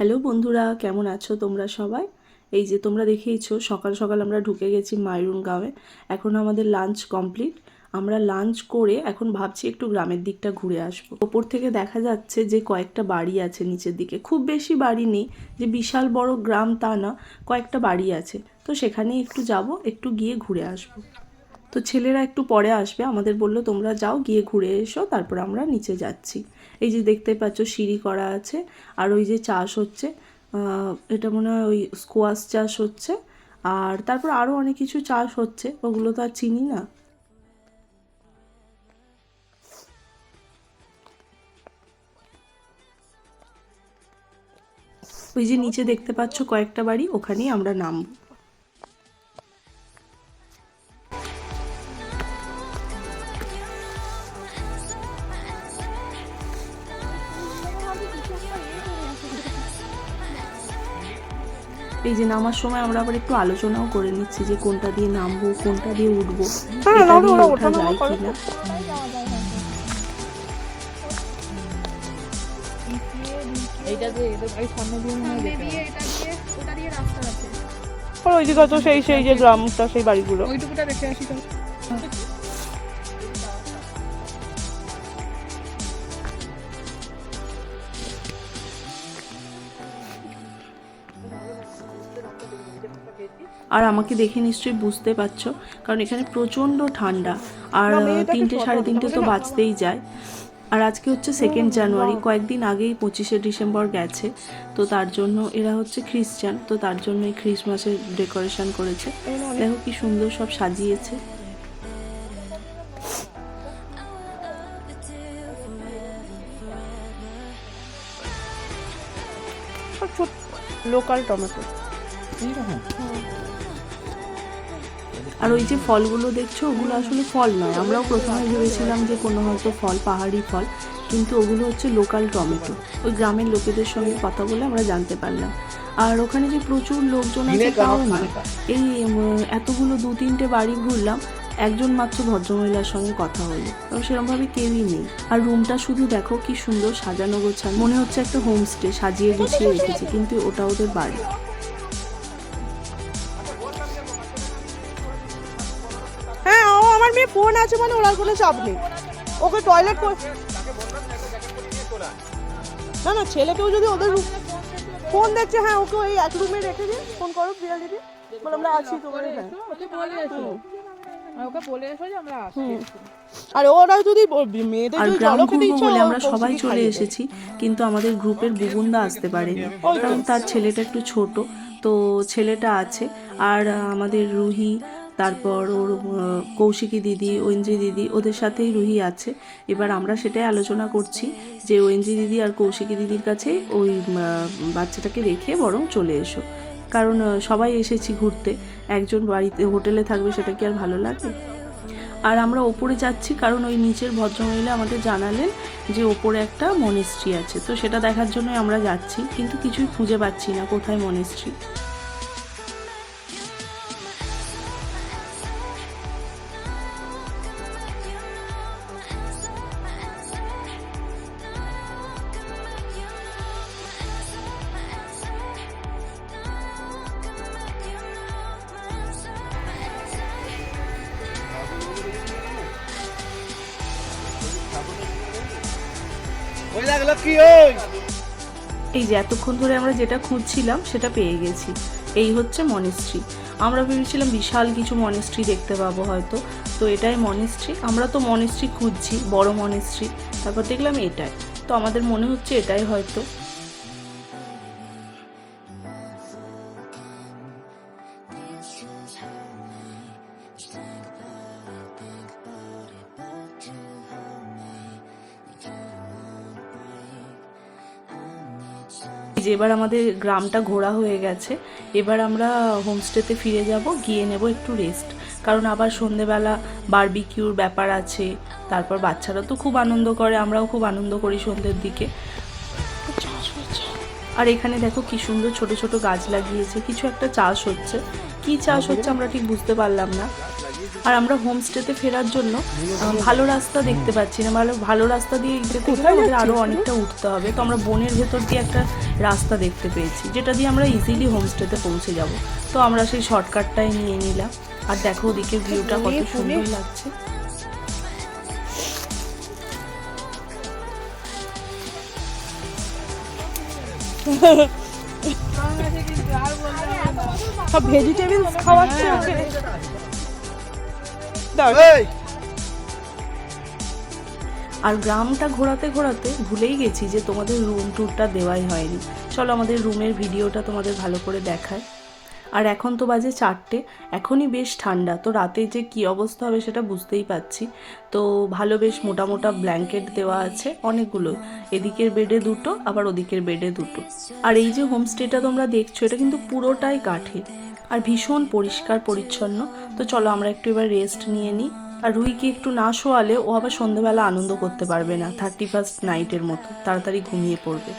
Hello বন্ধুরা, কেমন আছো তোমরা সবাই? এই যে তোমরা দেখেইছো সকাল সকাল আমরা ঢুকে গেছি মাইরুন গ্রামে এখন আমাদের লাঞ্চ কমপ্লিট আমরা লাঞ্চ করে এখন ভাবছি একটু গ্রামের দিকটা ঘুরে আসব। ওপর থেকে দেখা যাচ্ছে যে কয়েকটা বাড়ি আছে নিচের দিকে। খুব বেশি বাড়ি নেই, যে বিশাল বড় গ্রাম তা না, কয়েকটা বাড়ি আছে। তো সেখানে একটু যাব, একটু গিয়ে ঘুরে আসব। তো ছেলেরা একটু পরে আসবে, আমাদের বলল, তোমরা যাও, গিয়ে ঘুরে এসো, তারপর আমরা নিচে যাচ্ছি। এই যে দেখতে পাচ্ছ, সিঁড়ি করা আছে, আর ওই যে চাষ হচ্ছে এটা মনে হয় ওই স্কোয়াশ চাষ হচ্ছে, আর তারপর আরও অনেক কিছু চাষ হচ্ছে, ওগুলো তো আর চিনি না। ওই যে নিচে দেখতে পাচ্ছ, কয়েকটা বাড়ি, ওখানেই আমরা নামবো। যে নামার সময় আমরা আবার একটু আলোচনাও করে নিচ্ছি যে কোনটা দিয়ে নামবো কোনটা দিয়ে উঠবো। এটা দিয়ে ওঠা যায় কিনা। এইটা যে এদের বাড়ির সামনে দিয়ে হয়। এটা দিয়ে ওটা দিয়ে রাস্তা আছে। আর ওইদিকে তো সেই সেই যে গ্রামটা সেই বাড়িগুলো। ওইটুকুটা দেখে আসি তো। আর আমাকে দেখে নিশ্চয়ই বুঝতে পারছ কারণ এখানে প্রচণ্ড ঠান্ডা। আর তিনটে সাড়ে তিনটে তো বাজতেই যায়। আর আজকে হচ্ছে সেকেন্ড জানুয়ারি কয়েকদিন আগেই পঁচিশে ডিসেম্বর গেছে। তো তার জন্য এরা হচ্ছে খ্রিস্টান তো তার জন্য এই খ্রিসমাসের ডেকোরেশন করেছে। দেখো কি সুন্দর সব সাজিয়েছে। লোকাল টমেটো আর ওই যে ফলগুলো দেখছ ওগুলো আসলে ফল নয়। আমরাও প্রথমে ভেবেছিলাম যে কোনো হয়তো ফল পাহাড়ি ফল কিন্তু ওগুলো হচ্ছে লোকাল টমেটো। ওই গ্রামের লোকেদের সঙ্গে কথা বলে আমরা জানতে পারলাম। আর ওখানে যে প্রচুর লোকজন আছে তাও না। এই এতগুলো দু তিনটে বাড়ি ঘুরলাম একজন মাত্র ভদ্রমহিলার সঙ্গে কথা হলো। কারণ সেরকমভাবে কেউই নেই। আর রুমটা শুধু দেখো কি সুন্দর সাজানো গোছানো। মনে হচ্ছে একটা হোমস্টে সাজিয়ে গুছিয়ে রেখেছে কিন্তু ওটা ওদের বাড়ি। ফোন আছে মানে ওর আর কোনো চাপ নেই। ওকে টয়লেট না না ছেলেকেও যদি ওদের ফোন দেখছে হ্যাঁ ওকে ওই এক রুমে রেখে দিন ফোন করো প্রিয়া দিদি বলে আমরা আছি তোমার আর ওকে বলে এসো যে আমরা আসছি আর ওরা যদি মেয়েদের আর গ্রাম ঘুরবো বলে আমরা সবাই চলে এসেছি কিন্তু আমাদের গ্রুপের বুবুন্দা আসতে পারেনি কারণ তার ছেলেটা একটু ছোট তো ছেলেটা আছে। আর আমাদের রুহি তারপর ওর কৌশিকী দিদি ওএনজি দিদি ওদের সাথেই রুহি আছে। এবার আমরা সেটাই আলোচনা করছি যে ওএনজি দিদি আর কৌশিকী দিদির কাছে ওই বাচ্চাটাকে রেখে বরং চলে এসো। কারণ সবাই এসেছি ঘুরতে। একজন বাড়িতে, হোটেলে থাকবে সেটা কি আর ভালো লাগে? আর আমরা ওপরে যাচ্ছি কারণ ওই নিচের ভদ্রমহিলা আমাদের জানালেন যে ওপরে একটা মনেস্ট্রি আছে। তো সেটা দেখার জন্যই আমরা যাচ্ছি, কিন্তু কিছুই খুঁজে পাচ্ছি না কোথায় মনেস্ট্রি লাগল কি ওই? এই যে এতক্ষণ ধরে আমরা যেটা খুঁজছিলাম, সেটা পেয়ে গেছি। এই হচ্ছে মনেস্ট্রি আমরা ভেবেছিলাম বিশাল কিছু মনেস্ট্রি দেখতে পাবো হয়তো। তো এটাই মনেস্ট্রি আমরা তো মনেস্ট্রি খুঁজছি, বড় মনেস্ট্রি তারপর দেখলাম এটাই। তো আমাদের মনে হচ্ছে এটাই হয়তো। যে এবার আমাদের গ্রামটা ঘোরা হয়ে গেছে, এবার আমরা হোমস্টেতে ফিরে যাব, গিয়ে নেব একটু রেস্ট কারণ আবার সন্ধেবেলা বারবিকিউর ব্যাপার আছে, তারপর বাচ্চারা তো খুব আনন্দ করে, আমরাও খুব আনন্দ করি সন্ধ্যের দিকে। আর এখানে দেখো কি সুন্দর ছোট ছোট গাছ লাগিয়েছে, কিছু একটা চাষ হচ্ছে। কি চাষ হচ্ছে আমরা ঠিক বুঝতে পারলাম না। আর আমরা হোমস্টেতে ফেরার জন্য ভালো রাস্তা দেখতে পাচ্ছি না। ভালো ভালো রাস্তা দিয়ে যেতে গেলে আমাদের আরও অনেকটা উঠতে হবে। তো আমরা বনের ভেতর দিয়ে একটা রাস্তা দেখতে পেয়েছি যেটা দিয়ে আমরা ইজিলি হোমস্টেতে পৌঁছে যাব। তো আমরা সেই শর্টকাটটাই নিয়ে নিলাম। আর দেখো ওদিকে ভিউটা কত সুন্দর লাগছে। সব ভেজিটেবলস খাওয়াচ্ছে ওকে দাও। আর গ্রামটা ঘোরাতে ঘোরাতে ভুলেই গেছি যে তোমাদের রুম ট্যুরটা দেওয়াই হয়নি। চলো আমাদের রুমের ভিডিওটা তোমাদের ভালো করে দেখায় আর এখন তো বাজে চারটে এখনই বেশ ঠান্ডা। তো রাতে যে কি অবস্থা হবে সেটা বুঝতেই পাচ্ছি তো ভালো বেশ মোটা মোটা ব্ল্যাঙ্কেট দেওয়া আছে অনেকগুলো। এদিকের বেডে দুটো আবার ওদিকের বেডে দুটো। আর এই যে হোমস্টেটা তোমরা দেখছ এটা কিন্তু পুরোটাই কাঠের। আর ভীষণ পরিষ্কার, পরিচ্ছন্ন। তো চলো আমরা একটু এবার রেস্ট নিয়ে নিই। আর রুইকে একটু না শোয়ালে ও আবার সন্ধ্যাবেলা আনন্দ করতে পারবে না থার্টি ফার্স্ট নাইটের মতো। তাড়াতাড়ি ঘুমিয়ে পড়বে।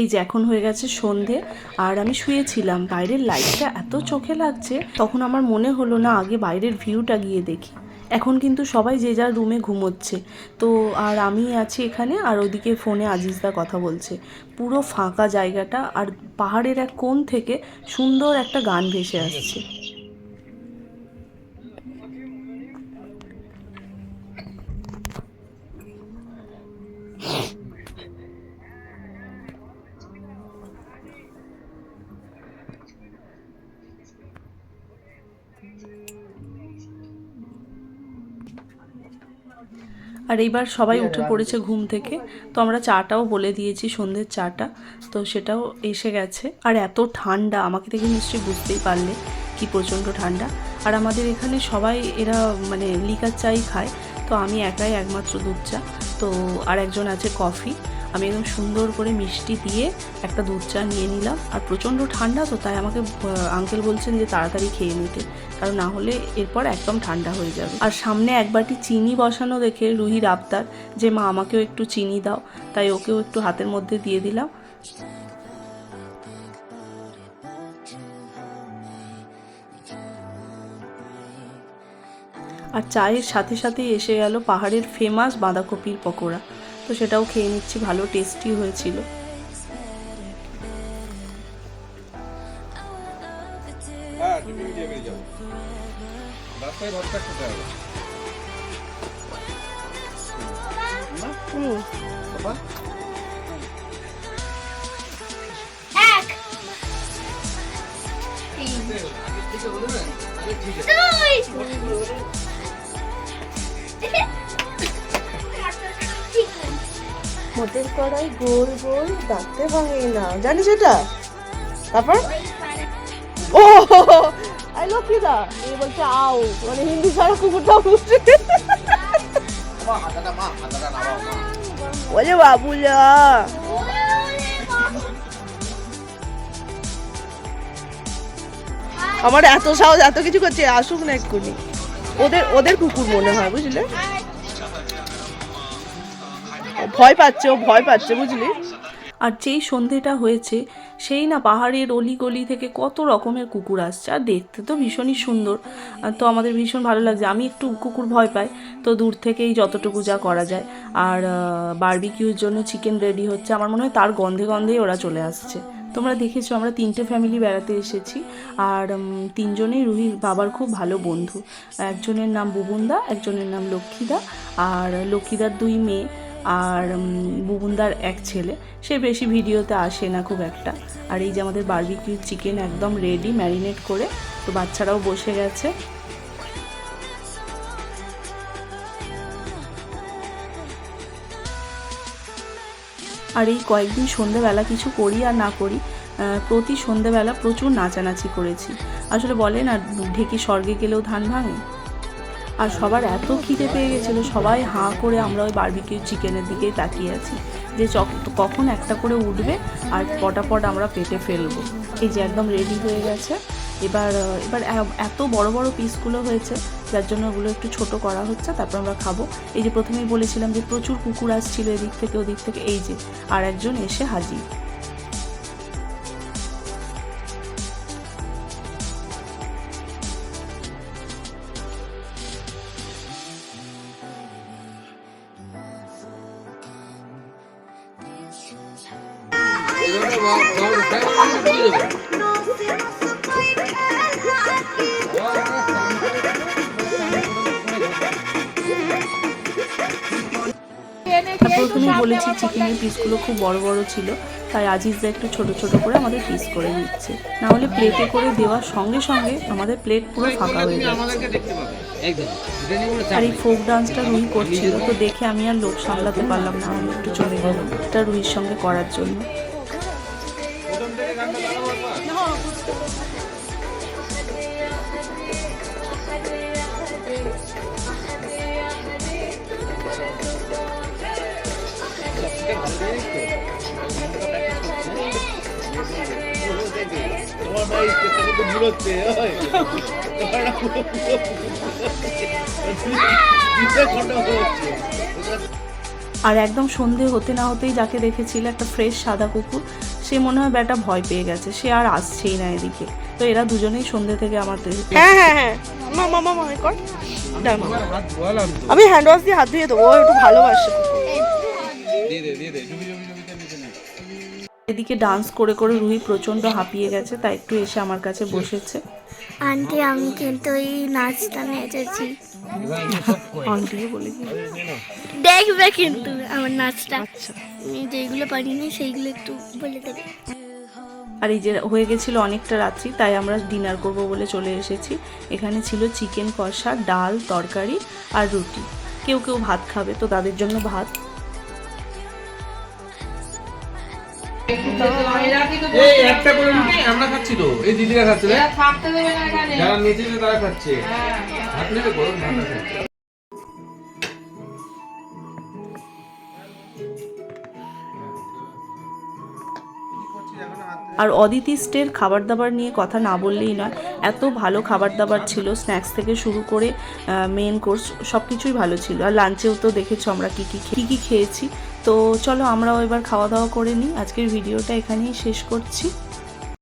এই যে এখন হয়ে গেছে সন্ধে, আর আমি শুয়েছিলাম। বাইরের লাইটটা এত চোখে লাগছে, তখন আমার মনে হলো না আগে বাইরের ভিউটা গিয়ে দেখি। এখন কিন্তু সবাই যে যার রুমে ঘুমোচ্ছে। তো আর আমি আছি এখানে, আর ওদিকে ফোনে আজিজদা কথা বলছে। পুরো ফাঁকা জায়গাটা, আর পাহাড়ের এক কোণ থেকে সুন্দর একটা গান ভেসে আসছে। আর এইবার সবাই উঠে পড়েছে ঘুম থেকে। তো আমরা চাটাও বলে দিয়েছি সন্ধ্যের চাটা। তো সেটাও এসে গেছে। আর এত ঠান্ডা আমাকে দেখে নিশ্চয়ই বুঝতেই পারলে কি প্রচণ্ড ঠান্ডা। আর আমাদের এখানে সবাই এরা মানে লিকার চাই খায়। তো আমি একাই একমাত্র দুধ চা। তো আর একজন আছে কফি আমি একদম সুন্দর করে মিষ্টি দিয়ে একটা দুধ চা নিয়ে নিলাম। আর প্রচণ্ড ঠান্ডা তো, তাই আমাকে আঙ্কেল বলছেন যে তাড়াতাড়ি খেয়ে নিতে। কারণ না হলে এরপর একদম ঠান্ডা হয়ে যাবে। আর সামনে এক বাটি চিনি বসানো দেখে রুহির আবদার যে, মা, আমাকেও একটু চিনি দাও। তাই ওকেও একটু হাতের মধ্যে দিয়ে দিলাম। আর চায়ের সাথে সাথেই এসে গেল পাহাড়ের ফেমাস বাঁধাকপির পকোড়া। তো সেটাও খেয়ে নিচ্ছি ভালো টেস্টি হয়েছিল। হ্যাঁ মদের কড়াই গোল গোল ডাকতে ভাঙে না। জানিস এটা? তারপর? ও আই লক্ষ্মীদা এই বলছে আও। মানে হিন্দি ছাড়া কুকুরটা বুঝছে বাবুলা। আমার এত সাহস এত কিছু করছে আসুক না এক্ষুনি। ওদের ওদের কুকুর মনে হয় বুঝলে? ভয় পাচ্ছে, ও ভয় পাচ্ছে, বুঝলি? আর যেই সন্ধেটা হয়েছে, সেই না পাহাড়ের অলি গলি থেকে কত রকমের কুকুর আসছে, আর দেখতে তো ভীষণই সুন্দর। তো আমাদের ভীষণ ভালো লাগছে। আমি একটু কুকুর ভয় পাই, তো দূর থেকেই যতটুকু যা করা যায়। আর বারবিকিউর জন্য চিকেন রেডি হচ্ছে। আমার মনে হয় তার গন্ধে গন্ধেই ওরা চলে আসছে। তোমরা দেখেছ, আমরা তিনটে ফ্যামিলি বেড়াতে এসেছি। আর তিনজনেই রুহির বাবার খুব ভালো বন্ধু। একজনের নাম বুবুনদা, একজনের নাম লক্ষ্মীদা। আর, লক্ষ্মীদার দুই মেয়ে। আর বুবুনদার এক ছেলে, সে বেশি ভিডিওতে আসে না খুব একটা। আর এই যে আমাদের বারবিকিউ চিকেন একদম রেডি ম্যারিনেট করে, তো বাচ্চারাও বসে গেছে। আর এই কয়েকদিন সন্ধেবেলা কিছু করি আর না করি প্রতি সন্ধেবেলা প্রচুর নাচানাচি করেছি। আসলে বলে না, ঢেকি স্বর্গে গেলেও ধান ভাঙে? আর সবার এত খিদে পেয়ে গেছিল, সবাই হাঁ করে আমরা ওই বারবিকিউ চিকেনের দিকেই তাকিয়ে আছি। যে চক- কখন একটা করে উঠবে আর পটাপট আমরা পেটে ফেলব। এই যে একদম রেডি হয়ে গেছে। এবার এবার এত বড় বড় পিসগুলো হয়েছে, যার জন্য ওগুলো একটু ছোট করা হচ্ছে, তারপর আমরা খাব। এই যে প্রথমেই বলেছিলাম যে প্রচুর কুকুর আসছিল এদিক থেকে ওদিক থেকে, এই যে, আর একজন এসে হাজির। প্রথমেই বলেছি চিকেনের পিসগুলো খুব বড় বড় ছিল, তাই আজিজদা একটু ছোট ছোট করে আমাদের পিস করে দিচ্ছে না হলে প্লেটে করে দেওয়ার সঙ্গে সঙ্গে আমাদের প্লেট পুরো ফাঁকা হয়ে আর এই ফোক ডান্সটা রুহি করছিল, তো দেখে আমি আর লোক সামলাতে পারলাম না, আমি একটু চলে গেলাম। এটা রুহির সঙ্গে করার জন্য। আর একদম সন্ধে হতে না হতেই যাকে দেখেছিল একটা ফ্রেশ সাদা কুকুর সে মনে হয় ব্যাটা ভয় পেয়ে গেছে সে আর আসছেই না এদিকে। তো এরা দুজনেই সন্ধে থেকে আমাদের হ্যাঁ হ্যাঁ হ্যাঁ। মা মা মা মা কর। আমার তো। আমি হ্যান্ড ওয়াশ দিয়ে হাত ধুয়ে দেবো ও একটু ভালোবাসে। দিয়ে দে দিয়ে দে এদিকে ডান্স করে করে রুহি প্রচণ্ড হাঁপিয়ে গেছে তাই একটু এসে আমার কাছে বসেছে। আন্টি আমি কিন্তু এই নাচটা নেচেছি। আন্টিকে বলে দেখবে কিন্তু আমার নাচটা। আচ্ছা আমি যেগুলো পারিনি সেইগুলো একটু বলে দেবে। আর এই যে হয়ে গেছিল অনেকটা রাত্রি তাই আমরা ডিনার করব বলে চলে এসেছি। এখানে ছিল চিকেন কষা ডাল তরকারি আর রুটি। কেউ কেউ ভাত খাবে তো তাদের জন্য ভাত। এই একটা করে রুটি আমরা খাচ্ছি তো। এই দিদিরা খাচ্ছে থাকতে দেবে না এখানে। যারা নেচেছে তারা খাচ্ছে। ভাত নেবে গরম ভাত আছে। আর অদিতি স্টের খাবার দাবার নিয়ে কথা না বললেই নয় এত ভালো খাবার দাবার ছিল স্ন্যাক্স থেকে শুরু করে মেন কোর্স সব কিছুই ভালো ছিল। আর লাঞ্চেও তো দেখেছ আমরা কী কী কী কী খেয়েছি। তো চলো আমরাও এবার খাওয়া দাওয়া করে নিই। আজকের ভিডিওটা এখানেই শেষ করছি।